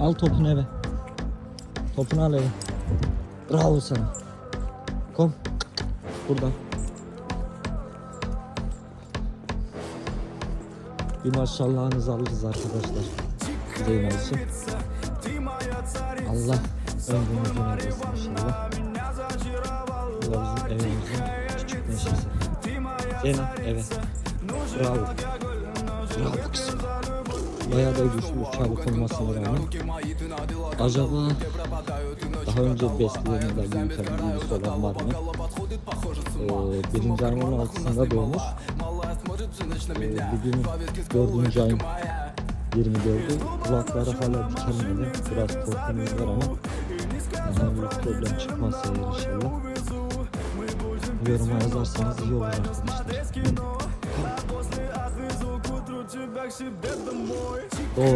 Al topunu eve. Topunu al eve. Bravo sana. Kom. Buradan. Bir maşallahınızı alırız arkadaşlar. Zeynep için. Allah ömrünüzü versin inşallah. Da bizim evimizin küçük neşesi. Zeynep evet. Bravo. Bravo kızım. Bayağı da güçlü çabuk olmasına rağmen. Acaba daha önce besleyenler büyüten birisi olan var mı? Ee, birinci ayın 16'sında doğmuş. Ee, bugün dördüncü ayın 24'ü. Kulakları hala dikelmedi. Biraz korkumuz var ama herhangi bir problem çıkmazsa eğer inşallah. Yoruma yazarsanız iyi olur arkadaşlar. Oh,